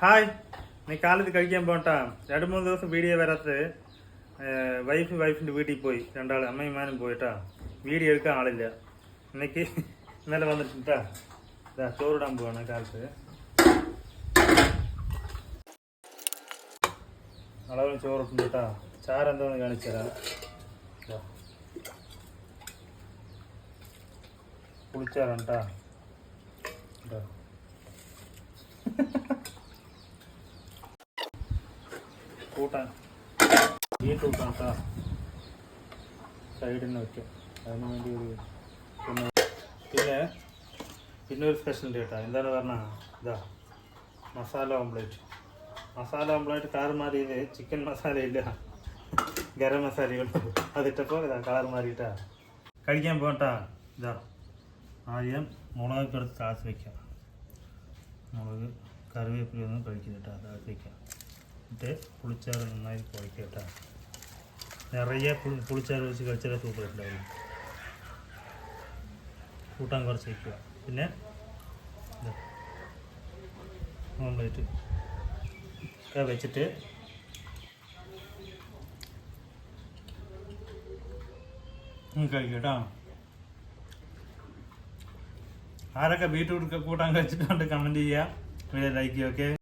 Hi നീ കാലത്ത് കഴിക്കാൻ പോട്ടാ രണ്ട് മൂന്ന് ദിവസം വീഡിയോ വരാത്തത് വൈഫ് വൈഫിൻ്റെ വീട്ടിൽ പോയി രണ്ടാൾ അമ്മയും മാനും പോയിട്ടാ വീഡിയോ എടുക്കാൻ ആളില്ല എനിക്ക് ഇന്നലെ വന്നിട്ടാ ഇതാ ചോറിടാൻ പോവാണ് കാലത്ത് അളവിന് ചോറിട്ടുണ്ട് കേട്ടാ ചാറ് എന്താന്ന് കാണിച്ചു തരാം ഇതാ. പുളിച്ചാറാണ് കേട്ടാ ഇതാ. കൂട്ടാൻ. ഈ കൂട്ടാത്ത സൈഡിൽ നിന്ന് വയ്ക്കുക അതിന് വേണ്ടി ഒരു പിന്നെ പിന്നെ പിന്നെ ഒരു സ്പെഷ്യൽ കേട്ടോ. എന്താണ് പറഞ്ഞാൽ ഇതാ masala omelette masala omelette colour മാറിയത് ചിക്കൻ മസാല ഇല്ല. ഗരം മസാലയുള്ളൂ അതിട്ടപ്പോൾ ഇതാ കളർ മാറിയിട്ടാ. കഴിക്കാൻ പോകട്ടാ. ഇതാ ആദ്യം മുളകൊക്കെ എടുത്ത് താഴ്ത്തി വയ്ക്കാം മുളക് കറിവേപ്പിലൊന്നും കഴിക്കുന്നിട്ടാ താഴ്ത്തി വയ്ക്കാം എന്നിട്ട് പുളിച്ചാറ് നന്നായി കുഴക്കുക നിറയെ പുളി പുളിച്ചാറ് വെച്ച് കഴിച്ചാലേ തൂക്കലുണ്ടാവും കൂട്ടാൻ കുറച്ച് വയ്ക്കുക പിന്നെ ഓംലെറ്റ് ഒക്കെ വെച്ചിട്ട് കഴിക്കുക കേട്ടോ. ആരൊക്കെ ബീറ്റ്റൂട്ട് കൂട്ടാൻ കഴിച്ചിട്ടുണ്ട് കമന്റ് ചെയ്യുക വീഡിയോ ലൈക്ക് ചെയ്യുക ഓക്കെ